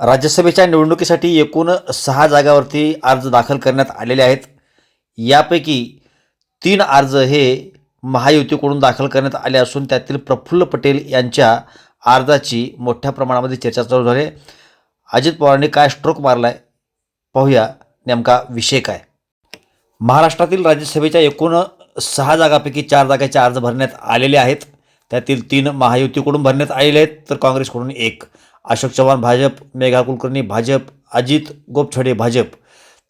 राज्यसभेच्या निवडणुकीसाठी एकूण सहा जागावरती अर्ज दाखल करण्यात आलेले आहेत. यापैकी तीन अर्ज हे महायुतीकडून दाखल करण्यात आले असून त्यातील प्रफुल्ल पटेल यांच्या अर्जाची मोठ्या प्रमाणामध्ये चर्चा चालू झाली आहे. अजित पवारांनी काय स्ट्रोक मारला आहे पाहूया नेमका विषय काय. महाराष्ट्रातील राज्यसभेच्या एकूण सहा जागापैकी चार जागाचे अर्ज भरण्यात आलेले आहेत. त्यातील तीन महायुतीकडून भरण्यात आलेले आहेत तर काँग्रेसकडून एक. अशोक चव्हाण भाजप मेघा कुलकर्णी भाजप अजित गोपछडे भाजप.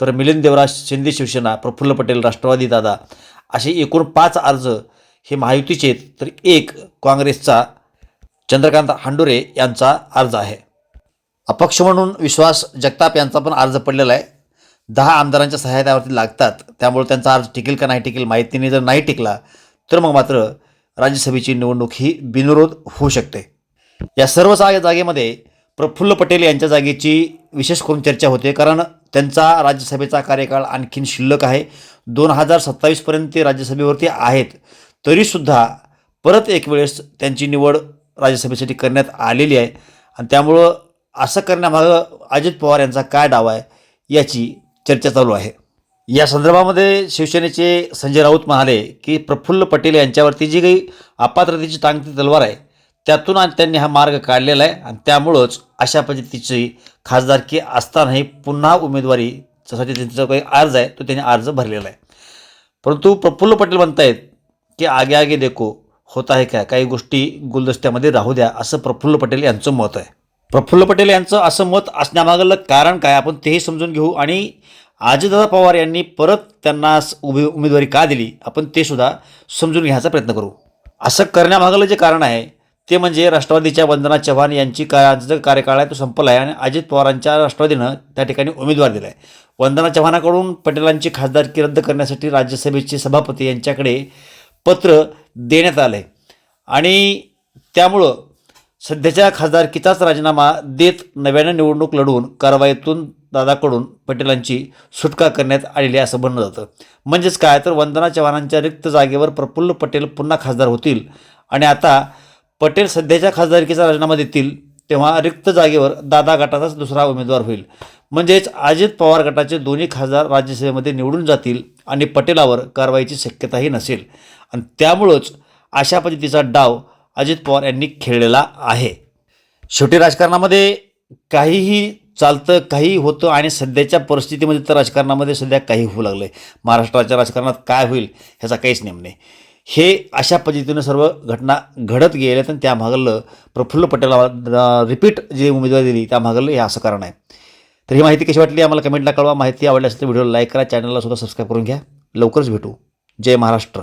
तर मिलिंद देवराज शिंदे शिवसेना प्रफुल्ल पटेल राष्ट्रवादी दादा. असे एकूण पाच अर्ज हे महायुतीचे आहेत. तर एक काँग्रेसचा चंद्रकांत हांडुरे यांचा अर्ज आहे. अपक्ष म्हणून विश्वास जगताप यांचा पण अर्ज पडलेला आहे. दहा आमदारांच्या सहायतावरती लागतात. त्यामुळे त्यांचा अर्ज टिकेल का नाही टिकेल माहितीने जर नाही टिकला तर मग मात्र राज्यसभेची निवडणूक ही बिनविरोध होऊ शकते. या सर्व जागे जागेमध्ये प्रफुल्ल पटेल यांच्या जागेची विशेष करून चर्चा होते कारण त्यांचा राज्यसभेचा कार्यकाळ आणखीन शिल्लक आहे. दोन हजार सत्तावीसपर्यंत ते राज्यसभेवरती आहेत. तरीसुद्धा परत एक वेळेस त्यांची निवड राज्यसभेसाठी करण्यात आलेली आहे. आणि त्यामुळं असं करण्यामागं अजित पवार यांचा काय डाव आहे याची चर्चा चालू आहे. या संदर्भामध्ये शिवसेनेचे संजय राऊत म्हणाले की प्रफुल्ल पटेल यांच्यावरती जी काही अपात्रतेची टांगती तलवार आहे त्यातून आणि त्यांनी हा मार्ग काढलेला आहे. आणि त्यामुळंच अशा पद्धतीची खासदारकी असतानाही पुन्हा उमेदवारीसाठी त्यांचा काही अर्ज आहे तो त्यांनी अर्ज भरलेला आहे. परंतु प्रफुल्ल पटेल म्हणत आहेत की आगे आगे देखो होत आहे काय? काही गोष्टी गुलदस्त्यामध्ये राहू द्या असं प्रफुल्ल पटेल यांचं मत आहे. प्रफुल्ल पटेल यांचं असं मत असण्यामागलं कारण काय? आपण तेही समजून घेऊ. आणि अजितदादा पवार यांनी परत त्यांना उभे उमेदवारी का दिली? आपण ते सुद्धा समजून घ्यायचा प्रयत्न करू. असं करण्यामागलं जे कारण आहे ते म्हणजे राष्ट्रवादीच्या वंदना चव्हाण यांची का जो कार्यकाळ आहे तो संपला आहे आणि अजित पवारांच्या राष्ट्रवादीनं त्या ठिकाणी उमेदवार दिला आहे वंदना चव्हाणाकडून पटेलांची खासदारकी रद्द करण्यासाठी राज्यसभेचे सभापती यांच्याकडे पत्र देण्यात आलं आहे आणि त्यामुळं सध्याच्या खासदारकीचाच राजीनामा देत नव्यानं निवडणूक लढवून कारवाईतून दादाकडून पटेलांची सुटका करण्यात आलेली आहे असं म्हणलं जातं. म्हणजेच काय? तर वंदना चव्हाणांच्या रिक्त जागेवर प्रफुल्ल पटेल पुन्हा खासदार होतील. आणि आता पटेल सध्याच्या खासदारकीचा राजीनामा देतील तेव्हा रिक्त जागेवर दादा गटाचाच दुसरा उमेदवार होईल. म्हणजेच अजित पवार गटाचे दोन्ही खासदार राज्यसभेमध्ये निवडून जातील आणि पटेलावर कारवाईची शक्यताही नसेल. आणि त्यामुळंच अशा पद्धतीचा डाव अजित पवार यांनी खेळलेला आहे. शेवटी राजकारणामध्ये काहीही चालतं काही होतं आणि सध्याच्या परिस्थितीमध्ये तर राजकारणामध्ये सध्या काही होऊ लागलं आहे महाराष्ट्राच्या राजकारणात काय होईल ह्याचा काहीच नेम नाही. हे अशा पद्धतीनं सर्व घटना घडत गेल्यात आणि त्यामागलं प्रफुल्ल पटेला रिपीट जी उमेदवारी दिली त्यामागलं हे असं कारण आहे. तर ही माहिती कशी वाटली आम्हाला कमेंटला कळवा. माहिती आवडली असेल तर व्हिडिओला लाईक करा. चॅनलला सुद्धा सबस्क्राईब करून घ्या. लवकरच भेटू. जय महाराष्ट्र.